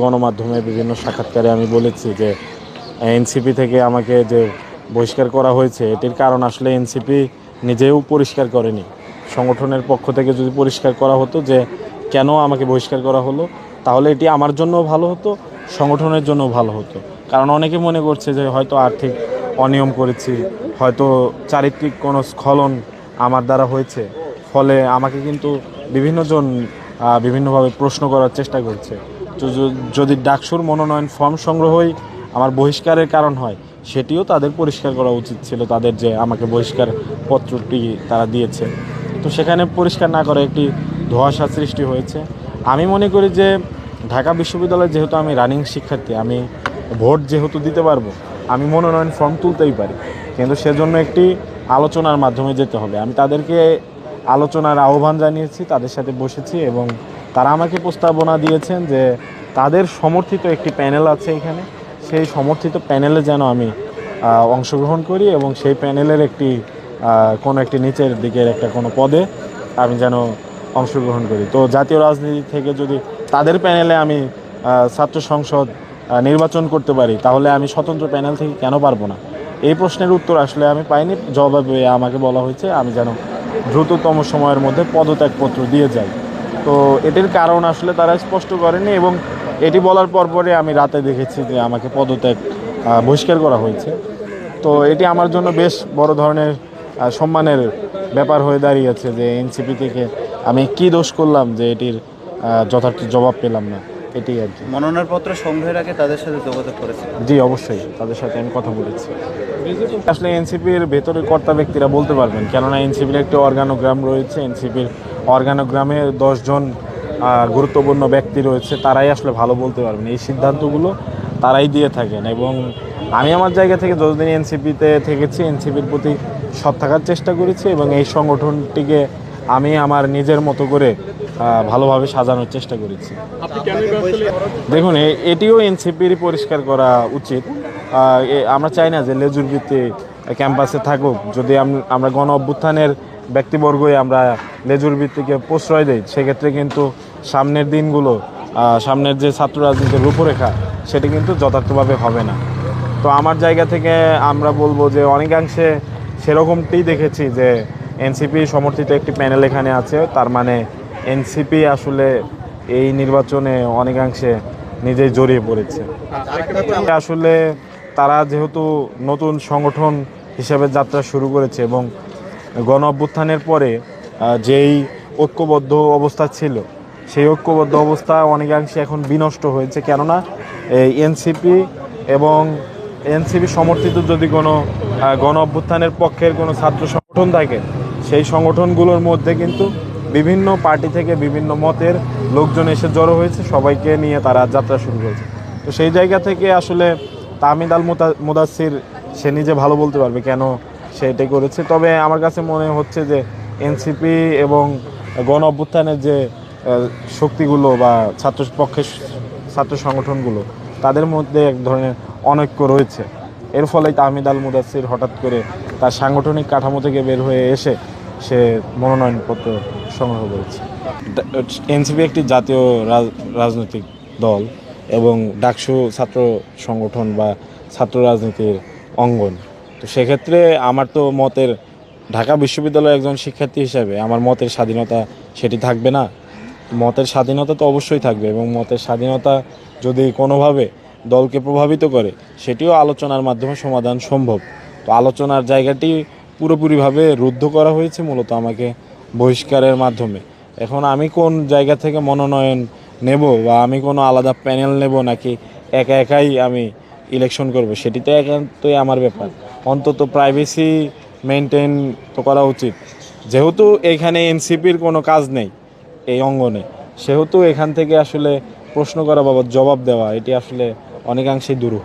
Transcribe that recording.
গণমাধ্যমে বিভিন্ন সাক্ষাৎকারে আমি বলেছি যে, এনসিপি থেকে আমাকে যে বহিষ্কার করা হয়েছে, এটির কারণ আসলে এনসিপি নিজেও পরিষ্কার করেনি। সংগঠনের পক্ষ থেকে যদি পরিষ্কার করা হতো যে, কেন আমাকে বহিষ্কার করা হলো, তাহলে এটি আমার জন্য ভালো হতো, সংগঠনের জন্য ভালো হতো। কারণ অনেকে মনে করছে যে, হয়তো আর্থিক অনিয়ম করেছি, হয়তো চারিত্রিক কোনো স্খলন আমার দ্বারা হয়েছে। ফলে আমাকে কিন্তু বিভিন্নজন বিভিন্নভাবে প্রশ্ন করার চেষ্টা করছে। যদি ডাকসুর মনোনয়ন ফর্ম সংগ্রহই আমার বহিষ্কারের কারণ হয়, সেটিও তাদের পরিষ্কার করা উচিত ছিল, তাদের যে আমাকে বহিষ্কার পত্রটি তারা দিয়েছে। তো সেখানে পরিষ্কার না করে একটি ধোঁয়াশা সৃষ্টি হয়েছে। আমি মনে করি যে ঢাকা বিশ্ববিদ্যালয়ে যেহেতু আমি রানিং শিক্ষার্থী, আমি ভোট যেহেতু দিতে পারব, আমি মনোনয়ন ফর্ম তুলতেই পারি। কিন্তু সেজন্য একটি আলোচনার মাধ্যমে যেতে হবে। আমি তাদেরকে আলোচনার আহ্বান জানিয়েছি, তাদের সাথে বসেছি এবং তারা আমাকে প্রস্তাবনা দিয়েছেন যে তাদের সমর্থিত একটি প্যানেল আছে এখানে। সেই সমর্থিত প্যানেলে যেন আমি অংশগ্রহণ করি এবং সেই প্যানেলের একটি কোনো একটি নিচের দিকের একটা কোনো পদে আমি যেন অংশগ্রহণ করি। তো জাতীয় রাজনীতি থেকে যদি তাদের প্যানেলে আমি ছাত্র সংসদ নির্বাচন করতে পারি, তাহলে আমি স্বতন্ত্র প্যানেল থেকে কেন পারব না? এই প্রশ্নের উত্তর আসলে আমি পাইনি। জবাবে আমাকে বলা হয়েছে আমি যেন দ্রুততম সময়ের মধ্যে পদত্যাগপত্র দিয়ে যাই। তো এটির কারণ আসলে তারা স্পষ্ট করেনি এবং এটি বলার পর পরে আমি রাতে দেখেছি যে আমাকে পদত্যাগ বহিষ্কার করা হয়েছে। তো এটি আমার জন্য বেশ বড় ধরনের সম্মানের ব্যাপার হয়ে দাঁড়িয়েছে যে এনসিপি থেকে আমি কি দোষ করলাম যে এটির যথার্থ জবাব পেলাম না এটি আর কি। মনোনয়নপত্র সংগ্রহের আগে তাদের সাথে যোগাযোগ করেছে জি অবশ্যই তাদের সাথে আমি কথা বলেছি। আসলে এনসিপির ভেতরে কর্তা ব্যক্তিরা বলতে পারবেন কেননা এনসিপির একটি অর্গানোগ্রাম রয়েছে এনসিপির অর্গানোগ্রামে দশজন গুরুত্বপূর্ণ ব্যক্তি রয়েছে তারাই আসলে ভালো বলতে পারবেন। এই সিদ্ধান্তগুলো তারাই দিয়ে থাকেন এবং আমি আমার জায়গা থেকে যতদিন এনসিপিতে থেকেছি এনসিপির প্রতি সৎ থাকার চেষ্টা করেছি এবং এই সংগঠনটিকে আমি আমার নিজের মতো করে ভালোভাবে সাজানোর চেষ্টা করেছি। দেখুন এটিও এনসিপির পরিষ্কার করা উচিত। আমরা চাই না যে লেজুর ভিত্তি ক্যাম্পাসে থাকুক। যদি আম- আমরা গণ অভ্যুত্থানের ব্যক্তিবর্গই আমরা লেজুর ভিত্তিকে প্রশ্রয় দিই, সেক্ষেত্রে কিন্তু সামনের দিনগুলো সামনের যে ছাত্র রাজনীতির রূপরেখা, সেটি কিন্তু যথার্থভাবে হবে না। তো আমার জায়গা থেকে আমরা বলব যে অনেকাংশে সেরকমটি দেখেছি যে এনসিপি সমর্থিত একটি প্যানেল এখানে আছে, তার মানে এনসিপি আসলে এই নির্বাচনে অনেকাংশে নিজেই জড়িয়ে পড়েছে। আসলে তারা যেহেতু নতুন সংগঠন হিসেবে যাত্রা শুরু করেছে এবং গণ অভ্যুত্থানের পরে যেই ঐক্যবদ্ধ অবস্থা ছিল, সেই ঐক্যবদ্ধ অবস্থা অনেকাংশে এখন বিনষ্ট হয়েছে। কেননা, এই এনসিপি এবং এনসিপি সমর্থিত যদি কোনো গণ অভ্যুত্থানের পক্ষের কোনো ছাত্র সংগঠন থাকে, সেই সংগঠনগুলোর মধ্যে কিন্তু বিভিন্ন পার্টি থেকে বিভিন্ন মতের লোকজন এসে জড়ো হয়েছে। সবাইকে নিয়ে তারা যাত্রা শুরু করেছে। তো সেই জায়গা থেকে আসলে তামিদ আল মুদাসির সে নিজে ভালো বলতে পারবে। কেন সে এটাই করেছে। তবে আমার কাছে মনে হচ্ছে যে এনসিপি এবং গণ অভ্যুত্থানের যে শক্তিগুলো বা ছাত্র পক্ষের ছাত্র সংগঠনগুলো, তাদের মধ্যে এক ধরনের অনৈক্য রয়েছে। এর ফলে তাহমিদ আল মুদাসির হঠাৎ করে তার সাংগঠনিক কাঠামো থেকে বের হয়ে এসে সে মনোনয়নপত্র সংগ্রহ করেছে। এনসিপি একটি জাতীয় রাজ- রাজনৈতিক দল এবং ডাকসু ছাত্র সংগঠন বা ছাত্র রাজনীতির অঙ্গন। তো সেক্ষেত্রে আমার তো মতের ঢাকা বিশ্ববিদ্যালয়ের একজন শিক্ষার্থী হিসেবে আমার মতের স্বাধীনতা সেটি থাকবে না। মতের স্বাধীনতা তো অবশ্যই থাকবে এবং মতের স্বাধীনতা যদি কোনোভাবে দলকে প্রভাবিত করে, সেটিও আলোচনার মাধ্যমে সমাধান সম্ভব। তো আলোচনার জায়গাটি পুরোপুরিভাবে রুদ্ধ করা হয়েছে মূলত আমাকে বহিষ্কারের মাধ্যমে। এখন আমি কোন জায়গা থেকে মনোনয়ন নেব বা আমি কোনো আলাদা প্যানেল নেব নাকি একা একাই আমি ইলেকশন করব, সেটি তো একান্তই আমার ব্যাপার। অন্তত প্রাইভেসি মেনটেন তো করা উচিত। যেহেতু এখানে এনসিপির কোনো কাজ নেই এই অঙ্গনে, সেহেতু এখান থেকে আসলে প্রশ্ন করা বাবদ জবাব দেওয়া, এটি আসলে অনেকাংশেই দুরূহ।